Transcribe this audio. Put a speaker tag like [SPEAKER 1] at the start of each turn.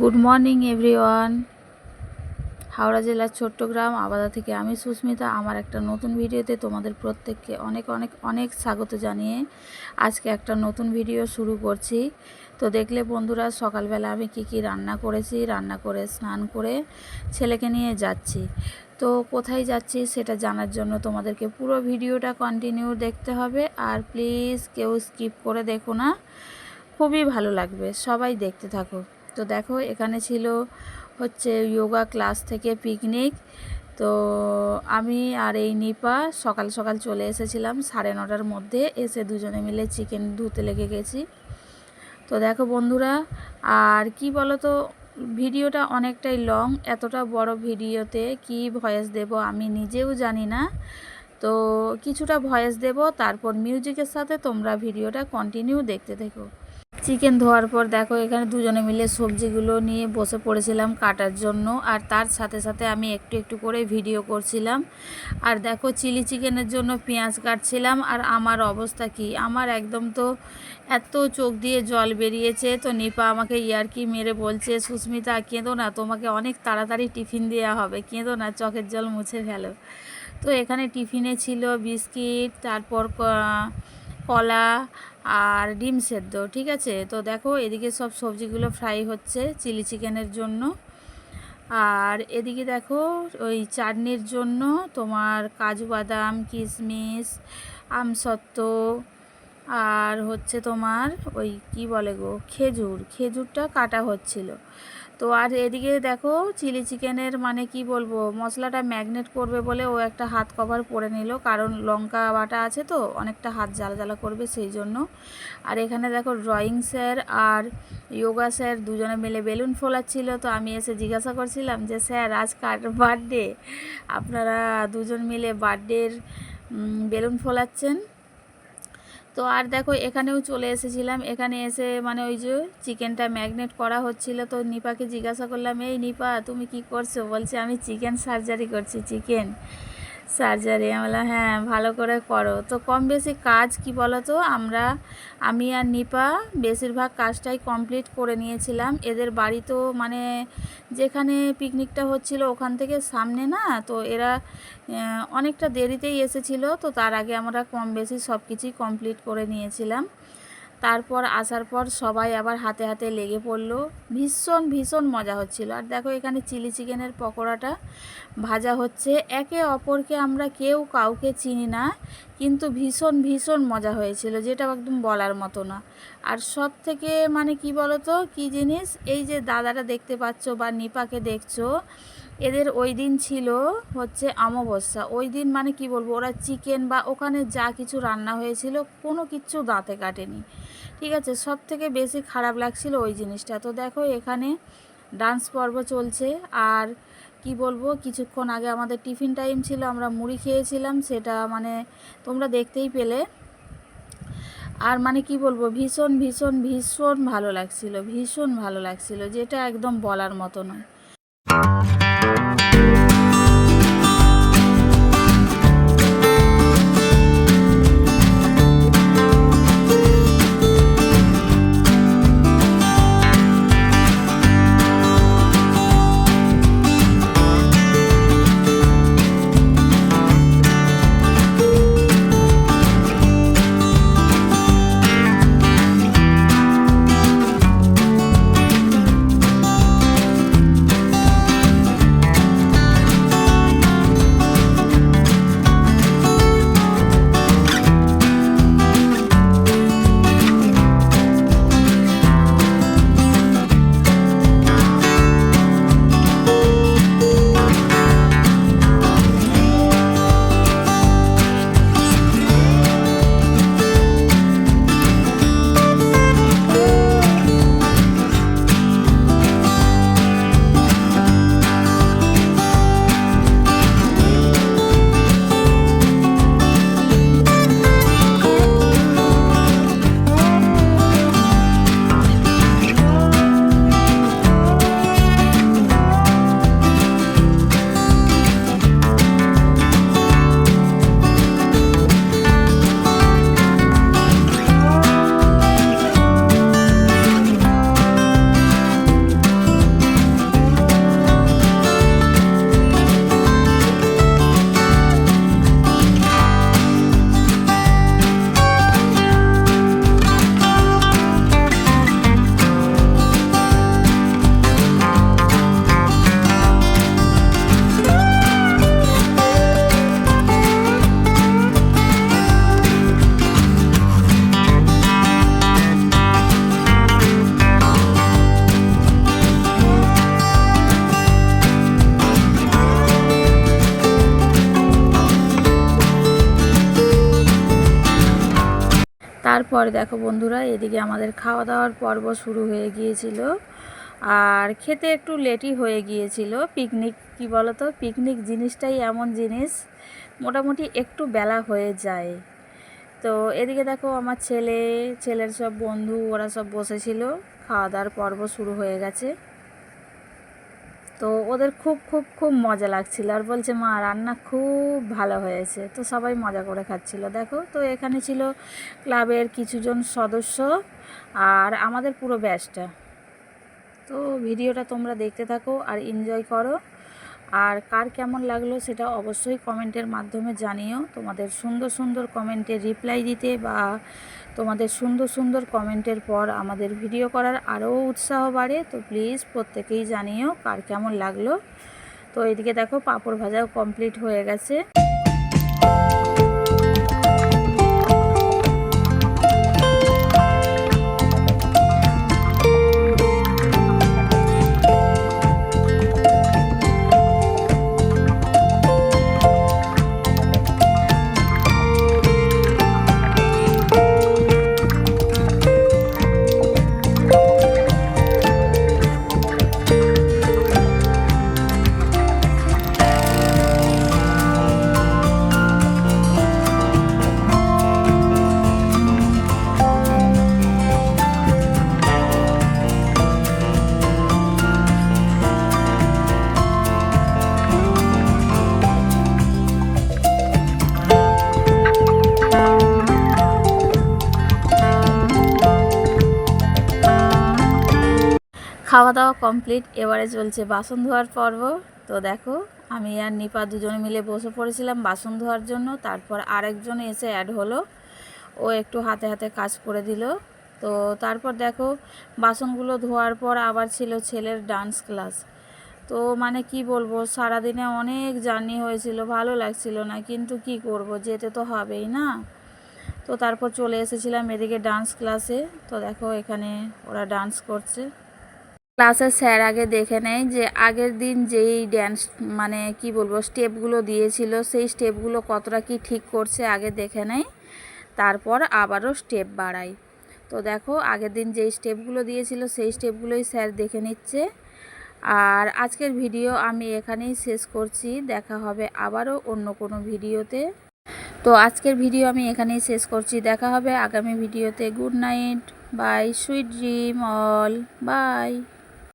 [SPEAKER 1] Good morning everyone Howrah জেলার চট্টগ্রাম, আবাদা থেকে আমি সুস্মিতা। আমার একটা নতুন ভিডিওতে তোমাদের প্রত্যেককে অনেক অনেক অনেক স্বাগত জানিয়ে আজকে একটা নতুন ভিডিও শুরু করছি। তো দেখলে বন্ধুরা, সকালবেলা আমি কি কি রান্না করেছি, রান্না করে, স্নান করে ছেলেকে নিয়ে যাচ্ছি। তো কোথায় যাচ্ছি সেটা জানার জন্য তোমাদেরকে পুরো ভিডিওটা কন্টিনিউ দেখতে হবে। আর প্লিজ কেউ স্কিপ করে দেখো না। খুবই ভালো লাগবে। সবাই দেখতে থাকো। তো দেখো, এখানে ছিল হচ্ছে যোগা ক্লাস থেকে পিকনিক তো আমি আর এই নিপা সকাল সকাল চলে এসেছিলাম, সাড়ে নটার মধ্যে। এসে দুজনে মিলে চিকেন ধুতে লেগে গেছি। তো দেখো বন্ধুরা, আর কি বলো তো ভিডিওটা অনেকটাই লং এতটা বড় ভিডিওতে কি ভয়েস দেব আমি নিজেও জানি না। তো কিছুটা ভয়েস দেব, তারপর মিউজিকের সাথে তোমরা ভিডিওটা কন্টিনিউ দেখতে থেকো। চিকেন ধোয়ার পর দেখো, এখানে দুজনে মিলে সবজিগুলো নিয়ে বসে পড়েছিলাম কাটার জন্য। আর তার সাথে সাথে আমি একটু একটু করে ভিডিও করছিলাম। আর দেখো, চিলি চিকেনের জন্য পেঁয়াজ কাটছিলাম। আর আমার অবস্থা কি? আমার একদম তো এত চোখ দিয়ে জল বেরিয়েছে। তো নিপা আমাকে ইয়ারকি মেরে বলছে, সুস্মিতা, কেঁদো না, তোমাকে অনেক তাড়াতাড়ি টিফিন দেওয়া হবে। কেঁদো না, চোখের জল মুছে ফেলো। তো এখানে টিফিনে ছিল বিস্কিট, তারপর কলা আর ডিম সেদ্ধ, ঠিক আছে? তো দেখো, এদিকে সব সবজিগুলো ফ্রাই হচ্ছে চিলি চিকেনের জন্য। আর এদিকে দেখো, ওই চাটনির জন্য তোমার কাজু বাদাম, কিশমিশ, আমসত্ত্ব, আর হচ্ছে তোমার ওই কি বলে গো, খেজুর। খেজুরটা কাটা হচ্ছিল। তো আর এদিকে দেখো চিলি চিকেনের মানে কি বলব, মশলাটা ম্যাগনেট করবে বলে ও একটা হাত কভার পরে নিল, কারণ লঙ্কা বাটা আছে তো, অনেকটা হাত জ্বালা জ্বালা করবে সেই জন্য। আর এখানে দেখো ড্রয়িং স্যার আর যোগা স্যার দুজনে মিলে বেলুন ফোলাচ্ছিল, তো আমি এসে জিজ্ঞাসা করছিলাম যে, স্যার, আজ কার বার্থডে আপনারা দুজন মিলে বার্থডের বেলুন ফোলাচ্ছেন। তো আর দেখো, এখানেও চলে এসেছিলাম। এখানে এসে মানে ওই যে চিকেনটা ম্যাগনেট করা হচ্ছিল। তো নিপাকে জিজ্ঞাসা করলাম, এই নিপা, তুমি কি করছ? বলছে, আমি চিকেন সার্জারি করছি, চিকেন। সার্জারি আমি বললাম হ্যাঁ ভালো করে করো। তো কম বেশি কাজ কি বলো তো আমরা, আমি আর নিপা বেশিরভাগ কাজটাই কমপ্লিট করে নিয়েছিলাম। এদের বাড়ি তো মানে যেখানে পিকনিকটা হচ্ছিল ওখান থেকে সামনে না? তো এরা অনেকটা দেরিতেই এসেছিল। তো তার আগে আমরা কম বেশি সব কিছুই কমপ্লিট করে নিয়েছিলাম। তারপর আসার পর সবাই আবার হাতে হাতে লেগে পড়ল। ভীষণ ভীষণ মজা হচ্ছিল। আর দেখো এখানে চিলি চিকেনের পকোড়াটা ভাজা হচ্ছে। একে অপরকে আমরা কেউ কাউকে চিনি না, কিন্তু ভীষণ ভীষণ মজা হয়েছিল, যেটা একদম বলার মতো না। আর সব থেকে মানে কি বলতো, কি জিনিস? এই যে দাদাটা দেখতে পাচ্ছ বা নিপাকে দেখছ এদের ওই দিন ছিল হচ্ছে অমাবস্যা। ওই দিন মানে কি বলব? ওরা চিকেন বা ওখানে যা কিছু রান্না হয়েছিল, কোনো কিছু দাঁতে কাটেনি। ঠিক আছে? সব থেকে বেশি খারাপ লাগছিল ওই জিনিসটা। তো দেখো, এখানে ডান্স পর্ব চলছে। আর কি বলব? কিছুক্ষণ আগে আমাদের টিফিন টাইম ছিল, আমরা মুড়ি খেয়েছিলাম, সেটা মানে তোমরা দেখতেই পেলে। আর মানে কি বলব? ভীষণ ভীষণ ভীষণ ভালো লাগছিল, ভীষণ ভালো লাগছিল, যেটা একদম বলার মতো নয়। তারপর দেখো বন্ধুরা, এদিকে আমাদের খাওয়া দাওয়ার পর্ব শুরু হয়ে গিয়েছিল। আর খেতে একটু লেটই হয়ে গিয়েছিল। পিকনিক, কি বলতো? পিকনিক জিনিসটাই এমন জিনিস, মোটামুটি একটু বেলা হয়ে যায়। তো এদিকে দেখো আমার ছেলে, ছেলের সব বন্ধু, ওরা সব বসেছিল। খাওয়া দাওয়ার পর্ব শুরু হয়ে গেছে। তো ওদের খুব খুব খুব মজা লাগছিল। আর বলছে, মা, রান্না খুব ভালো হয়েছে। তো সবাই মজা করে খাচ্ছিল। দেখো, তো এখানে ছিল ক্লাবের কিছুজন সদস্য আর আমাদের পুরো ব্যাচটা। তো ভিডিওটা তোমরা দেখতে থাকো আর এনজয় করো। আর কার কেমন লাগল সেটা অবশ্যই কমেন্টের মাধ্যমে জানিও। তোমাদের সুন্দর সুন্দর কমেন্টে রিপ্লাই দিতে বা তোমাদের সুন্দর সুন্দর কমেন্টের পর আমাদের ভিডিও করার আরও উৎসাহ বাড়ে, তো প্লিজ প্রত্যেকেই জানিও কার কেমন লাগল। তো এদিকে দেখো পাঁপড় ভাজাও কমপ্লিট হয়ে গেছে। খাওয়া দাওয়া কমপ্লিট এবারে চলছে বাসন ধোয়ার পর্ব। তো দেখো, আমি আর নিপা দুজনে মিলে বসে পড়েছিলাম বাসন ধোয়ার জন্য, তারপর আরেকজন এসে অ্যাড হলো। ও একটু হাতে হাতে কাজ করে দিল। তো তারপর দেখো, বাসনগুলো ধোয়ার পর আবার ছিল ছেলের ডান্স ক্লাস তো মানে কি বলব, সারাদিনে অনেক জার্নি হয়েছিল, ভালো লাগছিল না, কিন্তু কি করব, যেতে তো হবেই না। তো তারপর চলে এসেছিলাম এদিকে ডান্স ক্লাসে তো দেখো, এখানে ওরা ডান্স করছে। ক্লাসের স্যার আগে দেখে নেয় যে আগের দিন যেই ড্যান্স মানে কি বলব স্টেপগুলো দিয়েছিল, সেই স্টেপগুলো কতটা কি ঠিক করছে আগে দেখে নেয়। তারপর আবারও স্টেপ বাড়ায়। তো দেখো, আগের দিন যেই স্টেপগুলো দিয়েছিল, সেই স্টেপগুলোই স্যার দেখে নিচ্ছে। আর আজকের ভিডিও আমি এখানেই শেষ করছি। দেখা হবে আবারও অন্য কোনো ভিডিওতে তো আজকের ভিডিও আমি এখানেই শেষ করছি। দেখা হবে আগামী ভিডিওতে good night bye sweet dream all bye